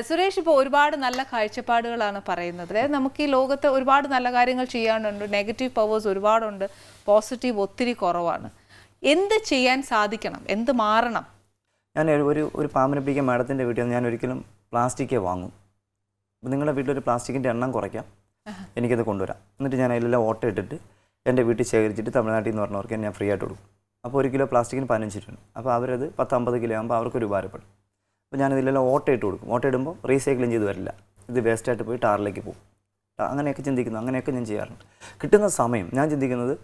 സുരേഷ് ഇപ്പോൾ ഒരുപാട് നല്ല കാഴ്ചപ്പാടുകളാണ് പറയുന്നത്. അതായത് നമുക്ക് ഈ ലോകത്ത് ഒരുപാട് നല്ല കാര്യങ്ങൾ ചെയ്യാനുണ്ട്. നെഗറ്റീവ് പവേഴ്സ് ഒരുപാടുണ്ട്. പോസിറ്റീവ് ഒത്തിരി കുറവാണ്. എന്ത് ചെയ്യാൻ സാധിക്കണം? എന്ത് മാറണം? ഞാൻ ഒരു- ഒരു പാമ്പിനെ പിടിക്കാൻ മാഡത്തിന്റെ വീട്ടിൽ ഞാൻ ഒരിക്കലും പ്ലാസ്റ്റിക്കേ വാങ്ങും. നിങ്ങളുടെ വീട്ടിലൊരു പ്ലാസ്റ്റിക്കിന്റെ എണ്ണം കുറയ്ക്കാം. എനിക്കത് കൊണ്ടുവരാം. എന്നിട്ട് ഞാൻ അതിലെല്ലാം ഓട്ടം ഇട്ടിട്ട് എന്റെ വീട്ടിൽ ശേഖരിച്ചിട്ട് തമിഴ്നാട്ടിൽ നിന്ന് പറഞ്ഞവർക്ക് ഞാൻ ഫ്രീ ആയിട്ട് കൊടുക്കും. അപ്പോൾ ഒരു കിലോ പ്ലാസ്റ്റിക്കിന് പതിനഞ്ച് രൂപ. അപ്പോൾ അവരത് പത്ത് അമ്പത് കിലോ ആകുമ്പോൾ അവർക്കൊരു ഉപകാരപ്പെടും. അപ്പോൾ ഞാനിതിലെല്ലാം ഓട്ടയിട്ട് കൊടുക്കും. ഓട്ടയിടുമ്പോൾ റീസൈക്ലിങ് ചെയ്ത് വരില്ല. ഇത് വേസ്റ്റായിട്ട് പോയി ടാറിലേക്ക് പോകും. അങ്ങനെയൊക്കെ ചിന്തിക്കുന്നു. അങ്ങനെയൊക്കെ ഞാൻ ചെയ്യാറുണ്ട്. കിട്ടുന്ന സമയം ഞാൻ ചിന്തിക്കുന്നത്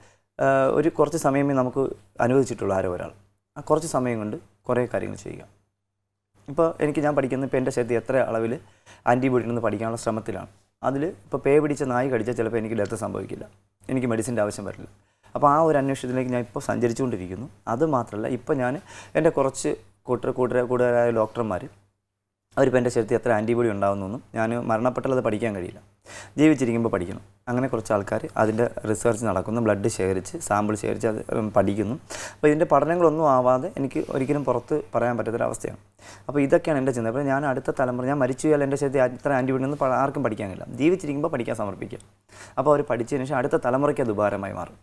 ഒരു കുറച്ച് സമയമേ നമുക്ക് അനുവദിച്ചിട്ടുള്ളൂ ആരോ ഒരാൾ. ആ കുറച്ച് സമയം കൊണ്ട് കുറേ കാര്യങ്ങൾ ചെയ്യുക ഇപ്പോൾ എനിക്ക് ഞാൻ പഠിക്കുന്ന ഇപ്പോൾ എന്റെ ശരീരത്തിൽ എത്ര അളവിൽ ആന്റിബയോട്ടിക് നിന്ന് പഠിക്കാനുള്ള ശ്രമത്തിലാണ്. അതിൽ ഇപ്പോൾ പേ പിടിച്ച നായി കടിച്ചാൽ ചിലപ്പോൾ എനിക്ക് ഡെത്ത് സംഭവിക്കില്ല. എനിക്ക് മെഡിസിന്റെ ആവശ്യം വരില്ല. അപ്പോൾ ആ ഒരു അന്വേഷണത്തിലേക്ക് ഞാൻ ഇപ്പോൾ സഞ്ചരിച്ചുകൊണ്ടിരിക്കുന്നു. അത് മാത്രമല്ല ഇപ്പോൾ ഞാൻ എന്റെ കുറച്ച് കൂട്ടർ കൂട്ടര കൂടുതലായ ഡോക്ടർമാർ അവരിപ്പോൾ എന്റെ ശരീരത്തിൽ എത്ര ആന്റിബോഡി ഉണ്ടാകുന്നൊന്നും ഞാൻ മരണപ്പെട്ടാൽ അത് പഠിക്കാൻ കഴിയില്ല. ജീവിച്ചിരിക്കുമ്പോൾ പഠിക്കണം അങ്ങനെ കുറച്ച് ആൾക്കാർ അതിന്റെ റിസർച്ച് നടക്കുന്നു ബ്ലഡ് ശേഖരിച്ച് സാമ്പിൾ ശേഖരിച്ച് അത് പഠിക്കുന്നു. അപ്പോൾ ഇതിന്റെ പഠനങ്ങളൊന്നും ആവാതെ എനിക്ക് ഒരിക്കലും പുറത്ത് പറയാൻ പറ്റാത്തൊരവസ്ഥയാണ്. അപ്പോൾ ഇതൊക്കെയാണ് എന്റെ ചിന്ത. അപ്പോൾ ഞാൻ അടുത്ത തലമുറ ഞാൻ മരിച്ചു പോയാൽ എന്റെ ശരീരത്തിൽ ഇത്ര ആന്റിബോഡി ഒന്നും ആർക്കും പഠിക്കാൻ കഴിയില്ല. ജീവിച്ചിരിക്കുമ്പോൾ പഠിക്കാൻ സമർപ്പിക്കുക. അപ്പോൾ അവർ പഠിച്ചതിന് ശേഷം അടുത്ത തലമുറയ്ക്ക് അത് ഉപകാരമായി മാറും.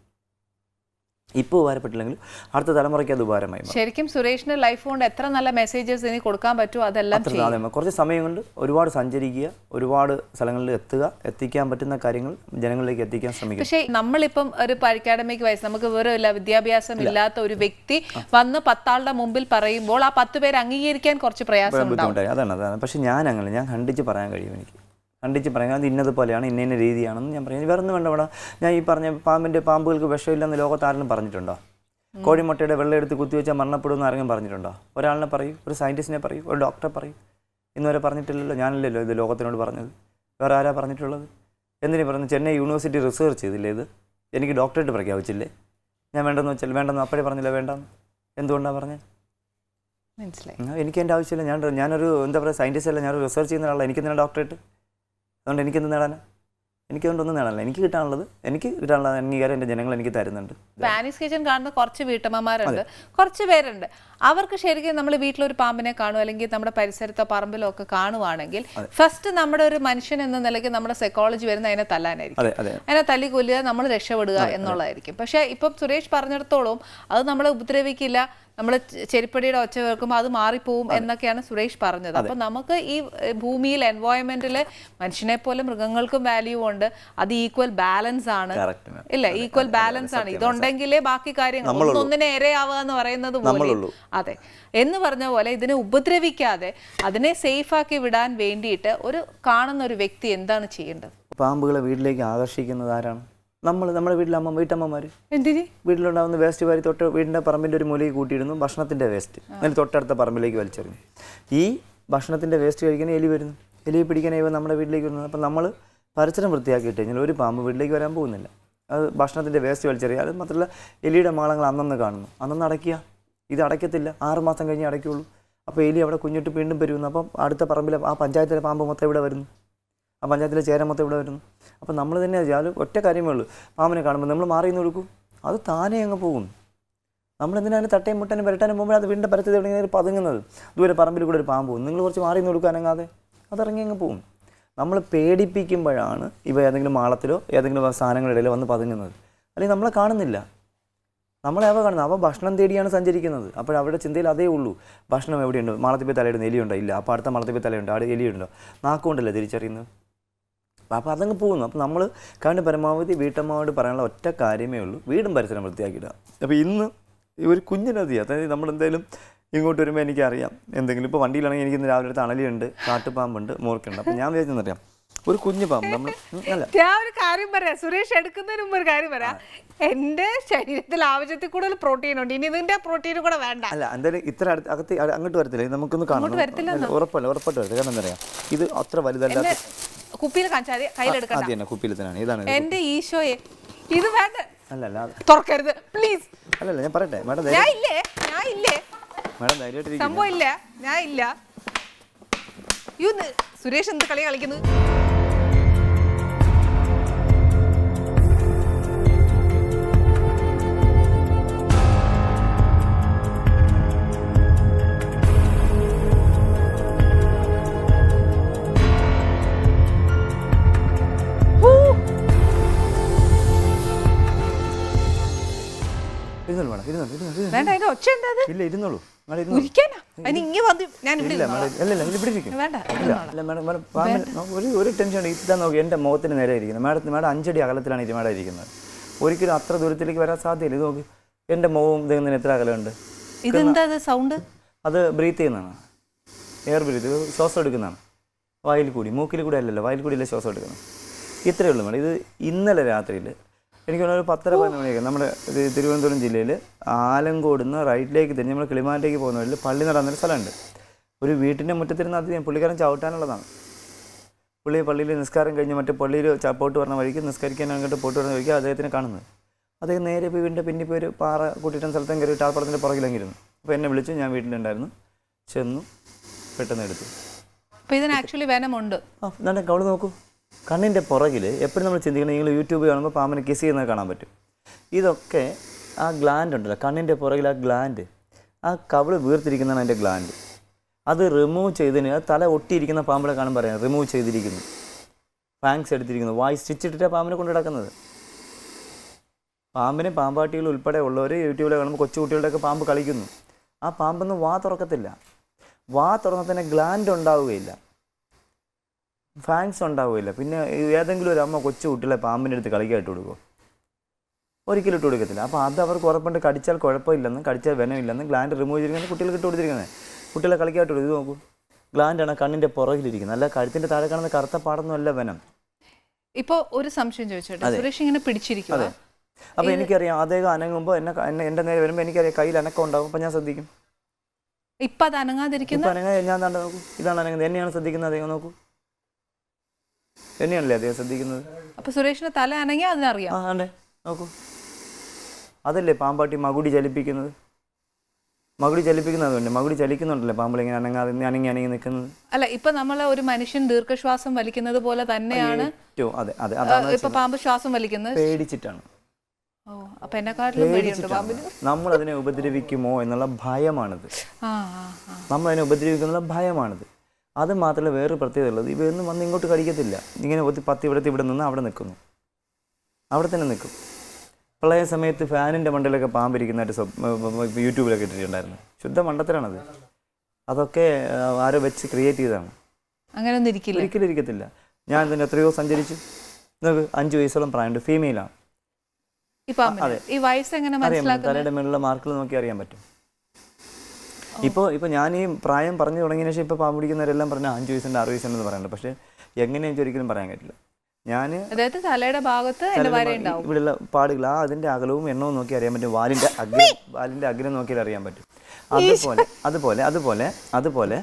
ഇപ്പോൾ ഉപകാരപ്പെട്ടില്ലെങ്കിൽ അടുത്ത തലമുറയ്ക്ക് അത് ഉപകാരമായി ശരിക്കും സുരേഷിന്റെ ലൈഫ് കൊണ്ട് എത്ര നല്ല മെസ്സേജസ് ഇനി കൊടുക്കാൻ പറ്റുമോ അതെല്ലാം കുറച്ച് സമയം കൊണ്ട് ഒരുപാട് സഞ്ചരിക്കുക ഒരുപാട് സ്ഥലങ്ങളിൽ എത്തുക എത്തിക്കാൻ പറ്റുന്ന കാര്യങ്ങൾ ജനങ്ങളിലേക്ക് എത്തിക്കാൻ ശ്രമിക്കുക. പക്ഷേ നമ്മളിപ്പം ഒരു അക്കാഡമിക് വയസ്സ് നമുക്ക് വേറെ ഇല്ല. വിദ്യാഭ്യാസം ഇല്ലാത്ത ഒരു വ്യക്തി വന്ന് പത്താളുടെ മുമ്പിൽ പറയുമ്പോൾ ആ പത്ത് പേര് അംഗീകരിക്കാൻ കുറച്ച് പ്രയാസം അതാണ് അതാണ്. പക്ഷെ ഞാൻ അങ്ങനെ ഞാൻ ഖണ്ഡിച്ച് പറയാൻ കഴിയും എനിക്ക്. ఖంഡിച്ച് പറയുന്നത് അത് ഇന്നതുപോലെയാണ് ഇന്ന ഇന്ന രീതിയാണെന്ന് ഞാൻ പറയുന്നത് വേറെ ഒന്നും വേണ്ട ഇവിടെ. ഞാൻ ഈ പറഞ്ഞ പാമ്പിന്റെ പാമ്പുകൾക്ക് വിഷമില്ലെന്ന് ലോകത്ത് പറഞ്ഞിട്ടുണ്ടോ? കോഴിമുട്ടയുടെ വെള്ളം എടുത്ത് കുത്തിവെച്ചാൽ മരണപ്പെടുമെന്ന് ആരെങ്കിലും പറഞ്ഞിട്ടുണ്ടോ? ഒരാളിനെ പറയും ഒരു സയന്റിസ്റ്റിനെ പറയും ഒരു ഡോക്ടറെ പറയും. ഇന്നുവരെ പറഞ്ഞിട്ടില്ലല്ലോ ഞാനല്ലല്ലോ ഇത് ലോകത്തിനോട് പറഞ്ഞത്. വേറെ ആരാ പറഞ്ഞിട്ടുള്ളത്? എന്തിനു പറഞ്ഞു ചെന്നൈ യൂണിവേഴ്സിറ്റി റിസർച്ച് ചെയ്തില്ലേ ഇത്? എനിക്ക് ഡോക്ടറേറ്റ് പ്രഖ്യാപിച്ചില്ലേ? ഞാൻ വേണ്ടെന്ന് വെച്ചാൽ വേണ്ടെന്ന് അപ്പോഴേ പറഞ്ഞില്ല വേണ്ടെന്ന്? എന്തുകൊണ്ടാണ് പറഞ്ഞത് മനസ്സിലായി. എനിക്ക് എന്റെ ആവശ്യമില്ല. ഞാൻ ഞാനൊരു എന്താ പറയുക സയന്റിസ്റ്റ് അല്ല. ഞാനൊരു റിസർച്ച് ചെയ്യുന്ന ആളാണ് എനിക്ക് തന്നെ ഡോക്ടറേറ്റ്? അതുകൊണ്ട് എനിക്കെന്ത് നേടാനാ. എനിക്ക് അതുകൊണ്ടൊന്നും നേടാനില്ല. എനിക്ക് കിട്ടാനുള്ളത് എനിക്ക് കിട്ടാനുള്ള അംഗീകാരം എന്റെ ജനങ്ങൾ എനിക്ക് തരുന്നുണ്ട്. സ്പാനിഷ് കിച്ചൺ കാണുന്ന കുറച്ച് വീട്ടമ്മമാരുണ്ട്. കുറച്ച് പേരുണ്ട്. അവർക്ക് ശരിക്കും നമ്മൾ വീട്ടിലൊരു പാമ്പിനെ കാണും അല്ലെങ്കിൽ നമ്മുടെ പരിസരത്തോ പറമ്പിലോ ഒക്കെ കാണുവാണെങ്കിൽ ഫസ്റ്റ് നമ്മുടെ ഒരു മനുഷ്യൻ എന്ന നിലയ്ക്ക് നമ്മുടെ സൈക്കോളജി വരുന്ന അതിനെ തല്ലാനായിരിക്കും. അതെ അതെ. അതിനെ തല്ലി കൊല്ലുക നമ്മൾ രക്ഷപ്പെടുക എന്നുള്ളതായിരിക്കും. പക്ഷേ ഇപ്പം സുരേഷ് പറഞ്ഞിടത്തോളം അത് നമ്മളെ ഉപദ്രവിക്കില്ല. നമ്മൾ ചെരിപ്പടിയുടെ ഒച്ച കേൾക്കുമ്പോൾ അത് മാറിപ്പോവും എന്നൊക്കെയാണ് സുരേഷ് പറഞ്ഞത്. അപ്പം നമുക്ക് ഈ ഭൂമിയിൽ എൻവയോൺമെന്റിൽ മനുഷ്യനെ പോലെ മൃഗങ്ങൾക്കും വാല്യൂ ഉണ്ട്. അത് ഈക്വൽ ബാലൻസ് ആണ്. ഇല്ല ഈക്വൽ ബാലൻസ് ആണ്. ഇതുണ്ടെങ്കിലേ ബാക്കി കാര്യങ്ങൾ ഒന്നൊന്നിനെ ഇരയാവുക എന്ന് പറയുന്നത് പോലെ അതെ. എന്ന് പറഞ്ഞ പോലെ ഇതിനെ ഉപദ്രവിക്കാതെ അതിനെ സേഫ് ആക്കി വിടാൻ വേണ്ടിയിട്ട് ഒരു കാണുന്ന ഒരു വ്യക്തി എന്താണ് ചെയ്യേണ്ടത്? പാമ്പുകളെ വീട്ടിലേക്ക് ആകർഷിക്കുന്നത് ആരാണ്? നമ്മൾ നമ്മുടെ വീട്ടിലമ്മ വീട്ടമ്മമാർ എന്തിന്? വീട്ടിലുണ്ടാകുന്ന വേസ്റ്റ് വാരി തൊട്ട് വീടിന്റെ പറമ്പിന്റെ ഒരു മൂലയിൽ കൂട്ടിയിരുന്നു ഭക്ഷണത്തിന്റെ വേസ്റ്റ് അതിൽ തൊട്ടടുത്ത പറമ്പിലേക്ക് വലിച്ചെറിഞ്ഞു. ഈ ഭക്ഷണത്തിന്റെ വേസ്റ്റ് കഴിക്കാൻ എലി വരുന്നു. എലി പിടിക്കാനായി ഇവ നമ്മുടെ വീട്ടിലേക്ക് വരുന്നത് അപ്പം നമ്മൾ പരിസരം വൃത്തിയാക്കിയിട്ട് കഴിഞ്ഞാൽ ഒരു പാമ്പ് വീട്ടിലേക്ക് വരാൻ പോകുന്നില്ല. അത് ഭക്ഷണത്തിന്റെ വേസ്റ്റ് വലിച്ചെറിയുക അത് മാത്രമല്ല എലിയുടെ മാളങ്ങൾ അന്നന്ന് കാണുന്നു. അന്നന്ന് അടയ്ക്കുക. ഇത് അടയ്ക്കത്തില്ല. ആറുമാസം കഴിഞ്ഞ് അടയ്ക്കുള്ളൂ. അപ്പോൾ എലി അവിടെ കുഞ്ഞിട്ട് വീണ്ടും വരുന്നു അപ്പം അടുത്ത പറമ്പിലെ ആ പഞ്ചായത്തിലെ പാമ്പ് മൊത്തം ഇവിടെ വരുന്നു. ആ പഞ്ചായത്തിലെ ചേരാൻ മൊത്തം ഇവിടെ വരുന്നു. അപ്പം നമ്മൾ തന്നെ അത് ഒറ്റ കാര്യമേ ഉള്ളൂ. പാമ്പിനെ കാണുമ്പോൾ നമ്മൾ മാറി നിന്ന് കൊടുക്കും. അത് താനേ അങ്ങ് പോകും നമ്മളെന്തിനാണ് തട്ടയും മുട്ടനും വരട്ടാനും പോകുമ്പോൾ അത് വീണ്ടും പരത്തി തുടങ്ങി പതുങ്ങുന്നത്? ദൂരെ പറമ്പിൽ കൂടെ ഒരു പാമ്പ് പോകും നിങ്ങൾ കുറച്ച് മാറി നിന്ന് കൊടുക്കാനങ്ങാതെ അതിറങ്ങി അങ്ങ് പോകും നമ്മൾ പേടിപ്പിക്കുമ്പോഴാണ് ഇവ ഏതെങ്കിലും മാളത്തിലോ ഏതെങ്കിലും സാധനങ്ങളിടയിലോ വന്ന് പതുങ്ങുന്നത്. അല്ലെങ്കിൽ നമ്മളെ കാണുന്നില്ല. നമ്മളെ അവ കാണുന്നത്. അവ ഭക്ഷണം തേടിയാണ് സഞ്ചരിക്കുന്നത്. അപ്പോൾ അവരുടെ ചിന്തയിൽ അതേ ഉള്ളൂ. ഭക്ഷണം എവിടെയുണ്ട്? മാളത്തിൽ പോയി തലയിടുന്ന എലിയുണ്ടോ? ഇല്ല. അപ്പോൾ അടുത്ത മാളത്തിൽ പോയി തലയുണ്ടോ അവിടെ എലിയുണ്ടോ? നാക്കുകൊണ്ടല്ലേ തിരിച്ചറിയുന്നത്? അപ്പോൾ അതങ്ങ് പോകുന്നു. അപ്പോൾ നമ്മൾ കാണുന്ന പരമാവധി വീട്ടമ്മയോട് പറയാനുള്ള ഒറ്റ കാര്യമേ ഉള്ളൂ. വീടും പരിസരം വൃത്തിയാക്കിയിടുക. അപ്പോൾ ഇന്ന് ഈ ഒരു കുഞ്ഞിനതി അതായത് നമ്മൾ എന്തായാലും ഇങ്ങോട്ട് വരുമ്പോൾ എനിക്കറിയാം. എന്തെങ്കിലും ഇപ്പോൾ വണ്ടിയിലാണെങ്കിൽ എനിക്ക് ഇന്ന് രാവിലെ അടുത്ത് അണലിയുണ്ട് കാട്ടുപാമ്പുണ്ട് മൂർക്കുണ്ട്. അപ്പോൾ ഞാൻ വിചാരിച്ചെന്നറിയാം ഒരു കുഞ്ഞു പാമ്പ്. നമ്മൾ അല്ല. ഞാൻ ഒരു കാര്യം പറയാം. സുരേഷ് എടുക്കുന്നതിന് മുമ്പ് ഒരു കാര്യം പറയാം. എന്റെ ശരീരത്തിൽ ആവശ്യത്തിൽ കൂടുതൽ പ്രോട്ടീൻ ഉണ്ട്. ഇനി ഇതിന്റെ പ്രോട്ടീൻ കൂടെ വേണ്ട. അല്ല എന്തായാലും ഇത്ര അടുത്ത് അകത്ത് അങ്ങോട്ട് വരത്തില്ല? നമുക്കൊന്ന് അല്ല, ഉറപ്പല്ല ഉറപ്പായിട്ട് വരത്തില്ല കാരണം എന്താ പറയാ? ഇത് അത്ര വലുതല്ലാത്ത കുപ്പിയിൽ കാണിച്ചാൽ തന്നെ കുപ്പിയിൽ തന്നെയാണ്. ഇതാണ് ഇത്. എന്റെ ഈശോയെ ഇത് വേണ്ട. അല്ലല്ല അല്ല തുറക്കരുത്. പ്ലീസ് അല്ലല്ല ഞാൻ പറയട്ടെ. മാഡം ഞാൻ ഇല്ലേ? ഞാൻ ഇല്ലേ? മാഡം ധൈര്യമായിട്ട് സംഭവം ഇല്ല. ഞാൻ ഇല്ല. യ്യോ, സുരേഷ് എന്ത് കളി കളിക്കുന്നത്? വേണ്ട അതിന്റെ ഒച്ച എന്താ അത്? ഇല്ല ഇരുന്നോളൂ. മേഡം ഇരുന്നോളൂ. ഇരിക്കാനാ അതിന് ഇങ്ങനെ വന്ന് ഞാൻ ഇവിടെ ഇല്ല ഇരുന്നോളാം. ഇല്ല ഇല്ല ഇത് ഇവിടെ ഇരിക്കും വേണ്ട ഇല്ല ഇല്ല മേഡം മേഡം പാമ്പിന് ഒരു ഒരു ടെൻഷൻ ഇതാ നോക്കി എന്റെ മുഖത്തിന് നേരെ ഇരിക്കുന്നത്. മേഡത്തിന് മേഡം അഞ്ചടി അകലത്തിലാണ് ഇത് മേഡം ഇരിക്കുന്നത്. ഒരിക്കലും അത്ര ദൂരത്തിലേക്ക് വരാൻ സാധ്യതയില്ല. ഇത് നോക്ക് എന്റെ മുഖവും ഇതെങ്ങനെ എത്ര അകലമുണ്ട്. ഇതെന്താ ഇത് സൗണ്ട് അത് ബ്രീത്ത് ചെയ്യുന്നതാണ്. എയർ ബ്രീത്ത് ശ്വാസം എടുക്കുന്നതാണ്. വായിൽ കൂടി മൂക്കിൽ കൂടി അല്ലല്ലോ വായിൽ കൂടിയല്ലേ ശ്വാസം എടുക്കുന്നത്? ഇത്രയേ ഉള്ളൂ മേഡം. ഇത് ഇന്നലെ രാത്രിയിൽ എനിക്ക് തോന്നുന്നു ഒരു പത്തര പതിനൊന്ന് മണിയൊക്കെ നമ്മുടെ തിരുവനന്തപുരം ജില്ലയിൽ ആലങ്കോട് നിന്ന് റൈറ്റിലേക്ക് തിരിഞ്ഞ് നമ്മൾ കിളിമാനിലേക്ക് പോകുന്ന വഴിയിൽ പള്ളി നടന്നൊരു സ്ഥലമുണ്ട്. ഒരു വീട്ടിന്റെ മുറ്റത്തിരുന്ന് അത് പുള്ളിക്കാരൻ ചവിട്ടാനുള്ളതാണ്. പുള്ളി പള്ളിയിൽ നിസ്കാരം കഴിഞ്ഞ് മറ്റേ പള്ളിയിൽ ചപ്പോട്ട് പോട്ട് പറഞ്ഞ വഴിക്ക് നിസ്കരിക്കാൻ അങ്ങോട്ട് പോട്ട് പറഞ്ഞ വഴിക്ക് അദ്ദേഹത്തിനെ കാണുന്നത്. അദ്ദേഹം നേരെ പോയി വീടിന്റെ പിന്നിൽ പോയി ഒരു പാറ കൂട്ടിയിട്ട സ്ഥലത്തും കയറി ടാർപ്പടത്തിന്റെ പുറകിലെങ്കിലിരുന്നു അപ്പോൾ എന്നെ വിളിച്ചു ഞാൻ വീട്ടിലുണ്ടായിരുന്നു. ചെന്നു പെട്ടെന്ന് എടുത്തു. അപ്പോൾ ഇതിന് ആക്ച്വലി വേനമുണ്ട്. ആ നല്ല കവൾ നോക്കൂ. കണ്ണിന്റെ പുറകിൽ എപ്പോഴും നമ്മൾ ചിന്തിക്കണം നിങ്ങൾ യൂട്യൂബ് കാണുമ്പോൾ പാമ്പിനെ കിസ് ചെയ്യുന്നത് കാണാൻ പറ്റും. ഇതൊക്കെ ആ ഗ്ലാൻഡ് ഉണ്ടല്ലോ കണ്ണിന്റെ പുറകിൽ ആ ഗ്ലാൻഡ് ആ കവിൾ വീർത്തിരിക്കുന്നതാണ് അതിന്റെ ഗ്ലാൻഡ് അത് റിമൂവ് ചെയ്തതിന് അത് തല ഒട്ടിയിരിക്കുന്ന പാമ്പിനെ കാണാൻ പറയാം റിമൂവ് ചെയ്തിരിക്കുന്നു. ഫാങ്സ് എടുത്തിരിക്കുന്നു വായി സ്റ്റിച്ച് ഇട്ടിട്ട് പാമ്പിനെ കൊണ്ട് കിടക്കുന്നത് പാമ്പിനെ പാമ്പാട്ടികൾ ഉൾപ്പെടെ ഉള്ളവർ യൂട്യൂബിൽ കാണുമ്പോൾ കൊച്ചുകുട്ടികളുടെയൊക്കെ പാമ്പ് കളിക്കുന്നു. ആ പാമ്പൊന്നും വാ തുറക്കത്തില്ല. വാ തുറന്നാൽ തന്നെ ഗ്ലാൻഡ് ഉണ്ടാവുകയില്ല. ഫാൻസ് ഉണ്ടാവില്ല പിന്നെ ഏതെങ്കിലും ഒരു അമ്മ കൊച്ചു കുട്ടികളെ പാമ്പിന്റെ അടുത്ത് കളിക്കായിട്ട് കൊടുക്കുമോ ഒരിക്കലും ഇട്ട് കൊടുക്കത്തില്ല. അപ്പോൾ അത് അവർക്ക് ഉറപ്പുണ്ട്. കടിച്ചാൽ കുഴപ്പമില്ലെന്നും കടിച്ചാൽ വെനമില്ലെന്നും ഗ്ലാൻഡ് റിമൂവ് ചെയ്തിരിക്കുന്നത് കുട്ടികൾക്ക് ഇട്ട് കൊടുത്തിരിക്കുന്നത്. കുട്ടികളെ കളിക്കായിട്ട് കൊടുക്കും ഇത് നോക്കൂ. ഗ്ലാൻഡാണ് കണ്ണിന്റെ പുറകിലിരിക്കുന്നത്. അല്ല കഴുത്തിന്റെ താഴെ കാണുന്ന കറുത്ത പാടൊന്നും അല്ല വെനം. ഇപ്പോൾ ഒരു സംശയം ചോദിച്ചോട്ടെ? സുരേഷ് ഇങ്ങനെ പിടിച്ചിരിക്കും അതെ. അപ്പോൾ എനിക്കറിയാം അദ്ദേഹം അനങ്ങുമ്പോൾ എന്നെ എന്റെ നേരെ വരുമ്പോൾ എനിക്കറിയാം കയ്യിൽ അനക്കം ഉണ്ടാവും. അപ്പോൾ ഞാൻ ശ്രദ്ധിക്കും. ഇപ്പം അത് അനങ്ങാതിരിക്കുന്നു അനങ്ങാതെ അനങ്ങ ഞാൻ നോക്കൂ? ഇതാണ് അനങ്ങുന്നത്. എന്നെയാണ് ശ്രദ്ധിക്കുന്നത് അദ്ദേഹം നോക്കൂ. എന്നെയാണല്ലേ അദ്ദേഹം ശ്രദ്ധിക്കുന്നത്? അപ്പൊ സുരേഷിന്റെ തല അനങ്ങി അതിനറിയാം. ആ അതെ. നോക്കൂ. അതല്ലേ പാമ്പാട്ടി മകുടി ചലിപ്പിക്കുന്നത്? മകുടി ചലിപ്പിക്കുന്നത് അതുകൊണ്ട്. മകുടി ചലിക്കുന്നുണ്ടല്ലേ പാമ്പിൾ ഇങ്ങനെ അനങ്ങാതെ അനങ്ങി അനങ്ങി നിൽക്കുന്നത്? അല്ല ഇപ്പൊ നമ്മൾ ഒരു മനുഷ്യൻ ദീർഘശ്വാസം വലിക്കുന്നത് പോലെ തന്നെയാണ്. ഏറ്റവും അതെ അതെ. അതാണ് ഇപ്പൊ പാമ്പ് ശ്വാസം വലിക്കുന്നത്. പേടിച്ചിട്ടാണ്. ഓ അപ്പൊ എന്നെക്കാട്ടിലും പേടിയുണ്ട് പാമ്പിന്? നമ്മൾ അതിനെ ഉപദ്രവിക്കുമോ എന്നുള്ള ഭയമാണിത്. ആ ആ ആ. നമ്മൾ അതിനെ ഉപദ്രവിക്കുന്നുള്ള ഭയമാണിത്. അത് മാത്രമല്ല വേറൊരു പ്രത്യേകത ഉള്ളത്. ഇവയൊന്നും വന്ന് ഇങ്ങോട്ട് കടിക്കത്തില്ല. ഇങ്ങനെ പത്തി ഇവിടത്തെ ഇവിടെ നിന്ന് അവിടെ നിൽക്കുന്നു. അവിടെ തന്നെ നിൽക്കും. പ്രളയ സമയത്ത് ഫാനിന്റെ മണ്ടയിലൊക്കെ പാമ്പിരിക്കുന്നതായിട്ട് യൂട്യൂബിലൊക്കെ ഇട്ടിട്ടുണ്ടായിരുന്നു. ശുദ്ധ മണ്ടത്തിലാണത് അതൊക്കെ ആരോ വെച്ച് ക്രിയേറ്റ് ചെയ്തതാണ്. അങ്ങനെ ഒന്നും ഇരിക്കില്ല. ഒരിക്കലും ഇരിക്കത്തില്ല. ഞാൻ ഇതിന് എത്രയോ സഞ്ചരിച്ചു. അഞ്ച് വയസ്സോളം പ്രായമുണ്ട്. ഫീമെയിലാണ് അതെ. ഈ വയസ്സ് എങ്ങനെ മനസ്സിലാക്കും മനസ്സിലാക്കുന്നത്? തലയുടെ മേലുള്ള മാർക്കുകൾ നോക്കി അറിയാൻ പറ്റും. ഇപ്പോൾ ഇപ്പോൾ ഞാൻ ഈ പ്രായം പറഞ്ഞു തുടങ്ങിയതിന് ശേഷം ഇപ്പോൾ പാമ്പ് പിടിക്കുന്നവരെല്ലാം പറഞ്ഞാൽ അഞ്ച് വയസ്സുണ്ട് ആറ് വയസ്സുണ്ടെന്ന് പറയുന്നുണ്ട്. പക്ഷെ എങ്ങനെയാണെന്ന് ഒരിക്കലും പറയാൻ പറ്റില്ല ഞാൻ അതായത് തലയുടെ ഭാഗത്ത് ഇവിടെയുള്ള പാടുകൾ ആ അതിന്റെ അകലവും എണ്ണവും നോക്കി അറിയാൻ പറ്റും. വാലിന്റെ അഗ്രം വാലിന്റെ അഗ്രം നോക്കിയാൽ അറിയാൻ പറ്റും. അതുപോലെ അതുപോലെ അതുപോലെ അതുപോലെ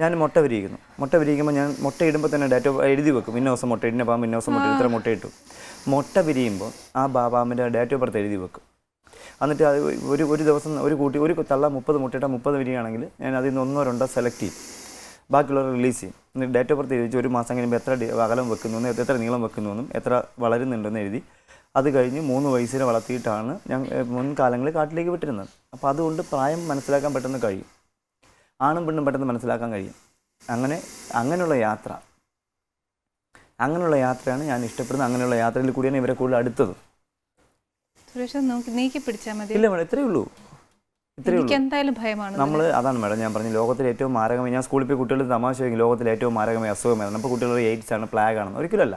ഞാൻ മുട്ട വിരിയിക്കുന്നു. മുട്ട വിരിയിക്കുമ്പോൾ ഞാൻ മുട്ട ഇടുമ്പോൾ തന്നെ ഡേറ്റ് എഴുതി വെക്കും. ഇന്ന ദിവസം മുട്ട ഇടുന്ന പാമ്പ് ഇന്ന ദിവസം മുട്ട ഇത്ര മുട്ട ഇട്ടു. മുട്ട വിരിയുമ്പോൾ ആ പാമ്പിന്റെ ഡേറ്റ് ഓഫ് ബർത്ത് എഴുതി വെക്കും. എന്നിട്ട് അത് ഒരു ഒരു ദിവസം ഒരു കൂട്ടി ഒരു തള്ള മുപ്പത് മുട്ടയിട്ട മുപ്പത് വിരിയാണെങ്കിൽ ഞാൻ അതിൽ നിന്ന് ഒന്നോ രണ്ടോ സെലക്ട് ചെയ്യും. ബാക്കിയുള്ളവർ റിലീസ് ചെയ്യും. എന്നിട്ട് ഡേറ്റ് ഓഫ് ബർത്ത് എഴുതി ഒരു മാസം കഴിയുമ്പോൾ എത്ര അകലം വെക്കുന്നു എത്ര നീളം വെക്കുന്നു എന്നും എത്ര വളരുന്നുണ്ടെന്ന് എഴുതി അത് കഴിഞ്ഞ് മൂന്ന് വയസ്സിനെ വളർത്തിയിട്ടാണ് ഞാൻ മുൻകാലങ്ങളിൽ കാട്ടിലേക്ക് വിട്ടിരുന്നത്. അപ്പോൾ അതുകൊണ്ട് പ്രായം മനസ്സിലാക്കാൻ പെട്ടെന്ന് കഴിയും. ആണും പെണ്ണും പെട്ടെന്ന് മനസ്സിലാക്കാൻ കഴിയും. അങ്ങനെ അങ്ങനെയുള്ള യാത്ര. അങ്ങനെയുള്ള യാത്രയാണ് ഞാൻ ഇഷ്ടപ്പെടുന്നത്. അങ്ങനെയുള്ള യാത്രയിൽ കൂടിയാണ് ഇവരെ കൂടുതൽ അടുത്തത്. സുരേഷ് അത് നോക്കി നീക്കി പിടിച്ചാൽ മതി. ഇല്ല മേഡം ഇത്രയേ ഉള്ളൂ. എനിക്ക് എന്തായാലും ഭയമാണ് നമ്മൾ അതാണ് മേഡം ഞാൻ പറഞ്ഞു ലോകത്തിലെ ഏറ്റവും മാരകമായി ഞാൻ സ്കൂളിൽ പോയി കുട്ടികൾ തമാശ ചോദിക്കും ലോകത്തിലെ ഏറ്റവും മാരകമായ അസുഖം ഏതാണ്? അപ്പോൾ കുട്ടികൾ എയ്ഡ്സ് ആണ് പ്ലാഗ് ആണ് ഒരിക്കലല്ല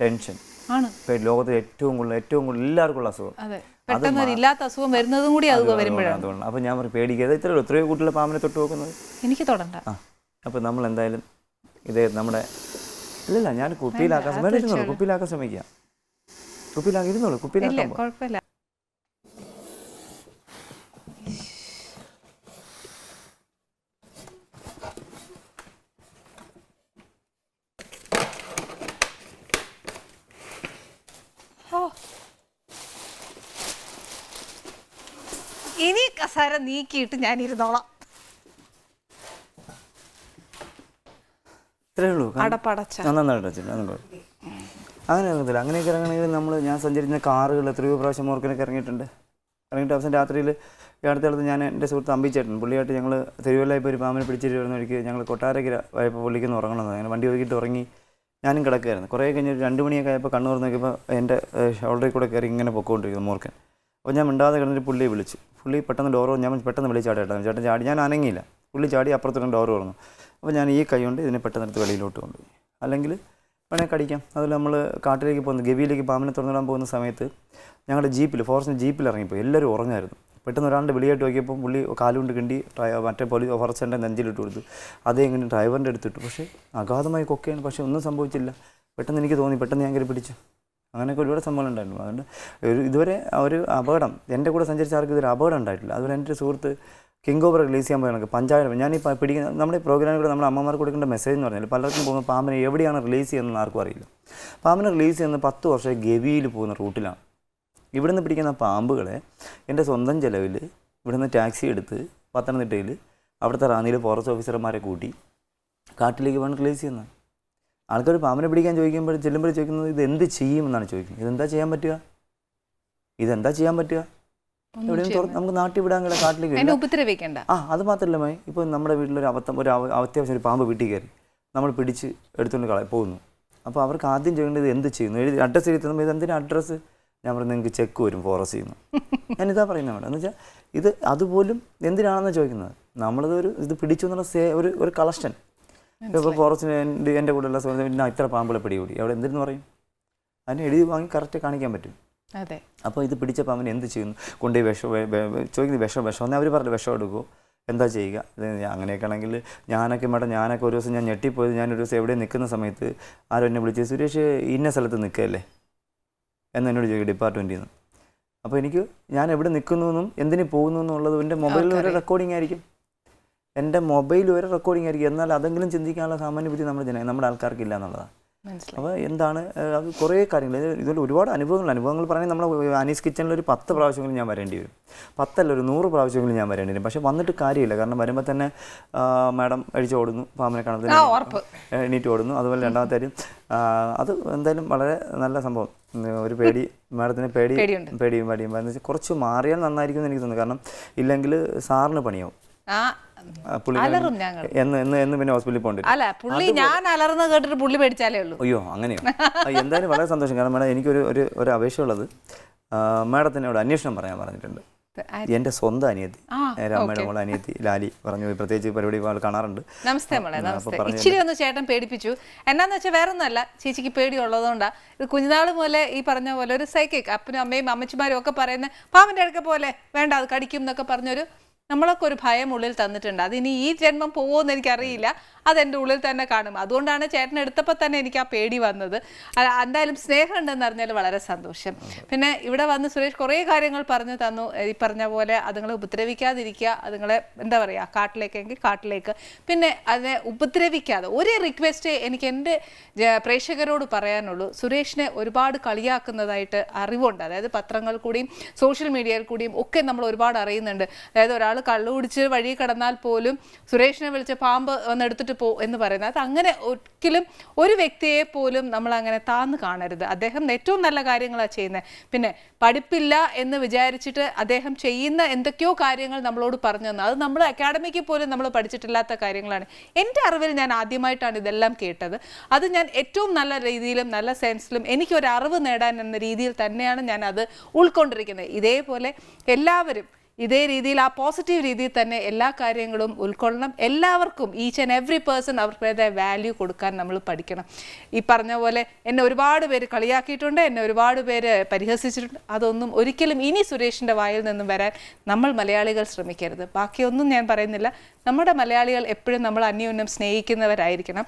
ടെൻഷൻ ആണ്. ലോകത്തിലെ ഏറ്റവും കൂടുതൽ ഏറ്റവും കൂടുതൽ എല്ലാവർക്കും ഉള്ള അസുഖം. പെട്ടെന്ന് ഇല്ലാത്ത അസുഖം വരുന്നതും കൂടി അത് വരുമ്പോഴാണ്. അതുകൊണ്ട്. അപ്പോൾ ഞാൻ പറയും പേടിക്കാതെ ഇത്ര എത്രയോ കുട്ടികളെ പാമ്പിനെ തൊട്ട് നോക്കുന്നത്. എനിക്ക് തൊടണ്ട. അപ്പോൾ നമ്മൾ എന്തായാലും ഇതേ നമ്മുടെ ഇല്ലല്ല ഞാൻ കുപ്പിയിലാക്കാൻ കുപ്പിയിലാക്കാൻ ശ്രമിക്കാം. കുപ്പിയിലാക്കി ഇരുന്നോളൂ ഇല്ല. കുഴപ്പമില്ല. ഓ. ഇനി കസാര നീക്കിയിട്ട് ഞാൻ ഇരുന്നോളാം അടപ്പടച്ചു. ഉള്ളൂ നന്നായിട്ട് അങ്ങനെ ഇറങ്ങത്തില്ല അങ്ങനെയൊക്കെ ഇറങ്ങണമെങ്കിൽ നമ്മൾ ഞാൻ സഞ്ചരിക്കുന്ന കാറുകൾ എത്രയോ പ്രാവശ്യം മോർക്കിനൊക്കെ ഇറങ്ങിയിട്ടുണ്ട്. ഇറങ്ങിയിട്ട് അവസാനം രാത്രിയിൽ ഈ അടുത്ത അടുത്ത് ഞാൻ എന്റെ സുഹൃത്ത് അമ്പിച്ചേട്ടൻ പുള്ളിയായിട്ട് ഞങ്ങൾ തിരുവല്ലായ്പ ഒരു പാമ്പിനെ പിടിച്ചിട്ട് വരുന്ന വഴിക്ക് ഞങ്ങൾ കൊട്ടാരക്കര വായ്പ പുള്ളിക്കൊന്ന് ഉറങ്ങണമെന്ന് അങ്ങനെ വണ്ടി ഒതുക്കിയിട്ട് ഉറങ്ങി ഞാനും കിടക്കുകയായിരുന്നു കുറേ കഴിഞ്ഞ് ഒരു രണ്ട് മണിയൊക്കെ ആയപ്പോൾ കണ്ണൂർ നോക്കിയപ്പോൾ എന്റെ ഷോൾഡറിൽ കൂടെ കയറി ഇങ്ങനെ പൊക്കോണ്ടിരിക്കുന്നു മോർക്കൻ അപ്പോൾ ഞാൻ മിണ്ടാതെ കിടന്നിട്ട് പുള്ളിയെ വിളിച്ചു. പുള്ളി പെട്ടെന്ന് ഡോർ ഞാൻ പെട്ടെന്ന് വിളിച്ച് ചാടി ചേട്ടാ ചേട്ടൻ ചാടി. ഞാൻ അനങ്ങിയില്ല. പുള്ളി ചാടി അപ്പുറത്തുള്ള ഡോർ തുറന്നു. അപ്പോൾ ഞാൻ ഈ കൈ കൊണ്ട് ഇതിനെ പെട്ടെന്ന് എടുത്ത് വെളിയിലോട്ട് കൊണ്ടുപോയി. അല്ലെങ്കിൽ വേണേൽ കടിക്കാം. അതിൽ നമ്മൾ കാട്ടിലേക്ക് പോകുന്ന ഗവിയിലേക്ക് പാമ്പിനെ തുറന്നിടാൻ പോകുന്ന സമയത്ത് ഞങ്ങളുടെ ജീപ്പിൽ ഫോറസ്റ്റിന്റെ ജീപ്പിൽ ഇറങ്ങിപ്പോയി എല്ലാവരും ഉറങ്ങായിരുന്നു. പെട്ടെന്ന് ഒരാളുടെ വിളിയായിട്ട് നോക്കിയപ്പോൾ പുള്ളി കാലുകൊണ്ട് കിണ്ടി മറ്റേ പോലീസ് ഫോറസ്റ്റിന്റെ നെഞ്ചിലിട്ട് കൊടുത്തു അതേ ഇങ്ങനെ ഡ്രൈവറിന്റെ അടുത്തിട്ടു. പക്ഷേ അഗാധമായി കൊക്കയാണ്. പക്ഷേ ഒന്നും സംഭവിച്ചില്ല. പെട്ടെന്ന് എനിക്ക് തോന്നി പെട്ടെന്ന് ഞാൻ കയറി പിടിച്ചു. അങ്ങനെയൊക്കെ ഒരുപാട് സംഭവം ഉണ്ടായിരുന്നു. അതുകൊണ്ട് ഒരു ഇതുവരെ ഒരു അപകടം എന്റെ കൂടെ സഞ്ചരിച്ച ആർക്കും ഇതൊരു അപകടം ഉണ്ടായിട്ടില്ല. അതുപോലെ എന്റെ സുഹൃത്ത് കിങ് ഓവർ റിലീസ് ചെയ്യാൻ നമുക്ക് പഞ്ചായത്ത് ഞാൻ ഈ പിടിക്കുന്ന നമ്മുടെ പ്രോഗ്രാമിൽ കൂടെ നമ്മുടെ അമ്മമാർക്ക് കൊടുക്കേണ്ട മെസ്സേജ് എന്ന് പറഞ്ഞാൽ പലർക്കും പോകുന്ന പാമ്പിനെ എവിടെയാണ് റിലീസ് ചെയ്യുന്നതെന്ന് ആർക്കും അറിയില്ല. പാമ്പിനെ റിലീസ് ചെയ്യുന്ന പത്ത് വർഷം ഗവിയിൽ പോകുന്ന റൂട്ടിലാണ് ഇവിടുന്ന് പിടിക്കുന്ന പാമ്പുകളെ എന്റെ സ്വന്തം ചിലവിൽ ഇവിടുന്ന് ടാക്സി എടുത്ത് പത്തനംതിട്ടയിൽ അവിടുത്തെ റാന്നിയിൽ ഫോറസ്റ്റ് ഓഫീസർമാരെ കൂട്ടി കാട്ടിലേക്ക് വേണം റിലീസ് ചെയ്യുന്നത്. ആൾക്കാർ പാമ്പിനെ പിടിക്കാൻ ചോദിക്കുമ്പോൾ ചെല്ലുമ്പോൾ ചോദിക്കുന്നത് ഇത് എന്ത് ചെയ്യുമെന്നാണ് ചോദിക്കുന്നത്. ഇതെന്താ ചെയ്യാൻ പറ്റുക? ഇതെന്താ ചെയ്യാൻ പറ്റുക? എവിടെയും നമുക്ക് നാട്ടിൽ വിടാനുള്ള കാട്ടിലേക്ക് എന്നെ ഉപദ്രവിക്കണ്ട. ആ അത് മാത്രമല്ല മേ ഇപ്പോൾ നമ്മുടെ വീട്ടിലൊരു അബദ്ധം ഒരു അത്യാവശ്യം ഒരു പാമ്പ് വീട്ടിൽ കയറി. നമ്മൾ പിടിച്ച് എടുത്തുകൊണ്ട് കള പോകുന്നു. അപ്പോൾ അവർക്ക് ആദ്യം ചെയ്യേണ്ടത് എന്ത് ചെയ്യുന്നു? എഴുതി അഡ്രസ്സ് എഴുതി തന്നു ഇത് എന്തിനാ അഡ്രസ്സ് ഞാൻ പറഞ്ഞു നിങ്ങൾക്ക് ചെക്ക് വരും ഫോറസ്റ്റ് ചെയ്യുന്നു ഞാനിതാ പറയുന്നത് മേഡം. എന്ന് വെച്ചാൽ ഇത് അതുപോലും എന്തിനാണെന്ന് ചോദിക്കുന്നത്? നമ്മളത് ഒരു ഇത് പിടിച്ചു എന്നുള്ള സേ ഒരു ഒരു കളക്ഷൻ. ഇപ്പോൾ ഫോറസ്റ്റിന് എന്റെ എന്റെ കൂടെയുള്ള ഇന്ന ഇത്ര പാമ്പുകളെ പിടികൂടി. അവിടെ എന്തിനെന്ന് പറയും? അതിന് എഴുതി വാങ്ങി കറക്റ്റ് കാണിക്കാൻ പറ്റും. അതെ. അപ്പോൾ ഇത് പിടിച്ചപ്പോൾ അവൻ എന്ത് ചെയ്യുന്നു? കൊണ്ടുപോയി വിഷം ചോദിക്കുന്നത് വിഷം വിഷം? എന്നാൽ അവർ പറഞ്ഞു വിഷം എടുക്കുമോ എന്താ ചെയ്യുക? ഇത് അങ്ങനെയൊക്കെ ആണെങ്കിൽ ഞാനൊക്കെ മേഡം ഞാനൊക്കെ ഒരു ദിവസം ഞാൻ ഞെട്ടിപ്പോയത് ഞാൻ ഒരു ദിവസം എവിടെ നിൽക്കുന്ന സമയത്ത് ആരും എന്നെ വിളിച്ച് സുരേഷ് ഇന്ന സ്ഥലത്ത് നിൽക്കുകയല്ലേ എന്ന് എന്നോട് ചോദിക്കും ഡിപ്പാർട്ട്മെന്റിൽ നിന്ന് അപ്പോൾ എനിക്ക് ഞാൻ എവിടെ നിൽക്കുന്നു എന്നും എന്തിന് പോകുന്നു എന്നുള്ളത് എന്റെ മൊബൈലിൽ ഒരു. റെക്കോർഡിംഗ് ആയിരിക്കും. എന്റെ മൊബൈലിൽ ഒരു റെക്കോർഡിംഗ് ആയിരിക്കും. എന്നാൽ അതെങ്കിലും ചിന്തിക്കാനുള്ള സാമാന്യ ബുദ്ധി നമ്മുടെ ജന നമ്മുടെ ആൾക്കാർക്കില്ല എന്നുള്ളതാണ്. അപ്പോൾ എന്താണ് അത് കുറേ കാര്യങ്ങൾ ഇത് ഇതിൽ ഒരുപാട് അനുഭവങ്ങൾ അനുഭവങ്ങൾ പറയുന്നത് നമ്മൾ അനീസ് കിച്ചണിൽ ഒരു പത്ത് പ്രാവശ്യമെങ്കിലും ഞാൻ വരേണ്ടി വരും. പത്തല്ല ഒരു നൂറ് പ്രാവശ്യമെങ്കിലും ഞാൻ വരേണ്ടി വരും. പക്ഷേ വന്നിട്ട് കാര്യമില്ല. കാരണം വരുമ്പോൾ തന്നെ മാഡം അഴിച്ചു ഓടുന്നു പാമ്പിനെ കാണുന്നത് എണീറ്റ് ഓടുന്നു. അതുപോലെ രണ്ടാമത്തെ കാര്യം അത് എന്തായാലും വളരെ നല്ല സംഭവം. ഒരു പേടി മാഡത്തിന് പേടി പേടിയും പേടിയും. പേടിയും കുറച്ച് മാറിയാൽ നന്നായിരിക്കും എന്ന് എനിക്ക് തോന്നുന്നു. കാരണം ഇല്ലെങ്കിൽ സാറിന് പണിയാവും. അലറും ഞങ്ങൾ. എന്ന് എന്ന് എന്ന് പിന്നെ ഹോസ്പിറ്റലിൽ പോകേണ്ടി അല്ല പുള്ളി ഞാൻ അലർന്ന് കേട്ടിട്ട് പുള്ളി പേടിച്ചാലേ ഉള്ളൂ. അയ്യോ അങ്ങനെയോ? എന്തായാലും വളരെ സന്തോഷം. കാരണം മാഡം എനിക്കൊരു ഒരു ഒരു അപേക്ഷയുള്ളത് മാഡത്തിനോട് അന്വേഷണം പറയാൻ പറഞ്ഞിട്ടുണ്ട്. എന്റെ സ്വന്തം അനിയത്തി. രാമയുടെ മോളെ അനിയത്തി ലാലി പറഞ്ഞു പ്രത്യേകിച്ച് പരിപാടി കാണാറുണ്ട്. നമസ്തേ മോളെ നമസ്തേ. ഇച്ചിരി ഒന്ന് ചേട്ടൻ പേടിപ്പിച്ചു. എന്നാന്ന് വെച്ചാൽ വേറെ ഒന്നല്ല ചേച്ചിക്ക് പേടി ഉള്ളതുകൊണ്ടാ ഇത് കുഞ്ഞുനാൾ പോലെ ഈ പറഞ്ഞ പോലെ ഒരു സൈക്കിക് അപ്പനും അമ്മയും അമ്മച്ചിമാരും ഒക്കെ പറയുന്ന പാവന്റെ അടുക്ക പോലെ വേണ്ട അത് കടിക്കും എന്നൊക്കെ പറഞ്ഞൊരു നമ്മളൊക്കെ ഒരു ഭയം ഉള്ളിൽ തന്നിട്ടുണ്ട്. അതിനി ഈ ജന്മം പോകുമെന്ന് എനിക്കറിയില്ല. അതെന്റെ ഉള്ളിൽ തന്നെ കാണും. അതുകൊണ്ടാണ് ചേട്ടൻ എടുത്തപ്പോൾ തന്നെ എനിക്ക് ആ പേടി വന്നത്. എന്തായാലും സ്നേഹം ഉണ്ടെന്ന് അറിഞ്ഞാൽ വളരെ സന്തോഷം. പിന്നെ ഇവിടെ വന്ന് സുരേഷ് കുറേ കാര്യങ്ങൾ പറഞ്ഞു തന്നു. ഈ പറഞ്ഞ പോലെ അതുങ്ങളെ ഉപദ്രവിക്കാതിരിക്കുക അതുങ്ങളെ എന്താ പറയുക കാട്ടിലേക്കെങ്കിൽ കാട്ടിലേക്ക്. പിന്നെ അതിനെ ഉപദ്രവിക്കാതെ ഒരേ റിക്വസ്റ്റ് എനിക്ക് എന്റെ പ്രേക്ഷകരോട് പറയാനുള്ളൂ. സുരേഷിനെ ഒരുപാട് കളിയാക്കുന്നതായിട്ട് അറിവുണ്ട്. അതായത് പത്രങ്ങൾ കൂടിയും സോഷ്യൽ മീഡിയയിൽ കൂടിയും ഒക്കെ നമ്മൾ ഒരുപാട് അറിയുന്നുണ്ട്. അതായത് ഒരാൾ കള്ളു കുടിച്ച് വഴി കടന്നാൽ പോലും സുരേഷിനെ വിളിച്ച് പാമ്പ് വന്ന് എടുത്തിട്ട് പോ എന്ന് പറയുന്നത്. അത് അങ്ങനെ ഒരിക്കലും ഒരു വ്യക്തിയെ പോലും നമ്മൾ അങ്ങനെ താന്ന് കാണരുത്. അദ്ദേഹം ഏറ്റവും നല്ല കാര്യങ്ങളാണ് ചെയ്യുന്നത് പിന്നെ പഠിപ്പില്ല എന്ന് വിചാരിച്ചിട്ട് അദ്ദേഹം ചെയ്യുന്ന എന്തൊക്കെയോ കാര്യങ്ങൾ നമ്മളോട് പറഞ്ഞു തന്നു. അത് നമ്മൾ അക്കാഡമിക്ക് പോലും നമ്മൾ പഠിച്ചിട്ടില്ലാത്ത കാര്യങ്ങളാണ്. എന്റെ അറിവിൽ ഞാൻ ആദ്യമായിട്ടാണ് ഇതെല്ലാം കേട്ടത്. അത് ഞാൻ ഏറ്റവും നല്ല രീതിയിലും നല്ല സെൻസിലും എനിക്കൊരു അറിവ് നേടാൻ എന്ന രീതിയിൽ തന്നെയാണ് ഞാൻ അത് ഉൾക്കൊണ്ടിരിക്കുന്നത്. ഇതേപോലെ എല്ലാവരും ഇതേ രീതിയിൽ ആ പോസിറ്റീവ് രീതിയിൽ തന്നെ എല്ലാ കാര്യങ്ങളും ഉൾക്കൊള്ളണം. എല്ലാവർക്കും ഈച്ച് ആൻഡ് എവറി പേഴ്സൺ അവർക്കുടേതായ വാല്യൂ കൊടുക്കാൻ നമ്മൾ പഠിക്കണം. ഈ പറഞ്ഞ പോലെ എന്നെ ഒരുപാട് പേര് കളിയാക്കിയിട്ടുണ്ട് എന്നെ ഒരുപാട് പേര് പരിഹസിച്ചിട്ടുണ്ട്. അതൊന്നും ഒരിക്കലും ഇനി സുരേഷിന്റെ വായിൽ നിന്നും വരാൻ നമ്മൾ മലയാളികൾ ശ്രമിക്കരുത്. ബാക്കിയൊന്നും ഞാൻ പറയുന്നില്ല. നമ്മുടെ മലയാളികൾ എപ്പോഴും നമ്മൾ അന്യോന്യം സ്നേഹിക്കുന്നവരായിരിക്കണം.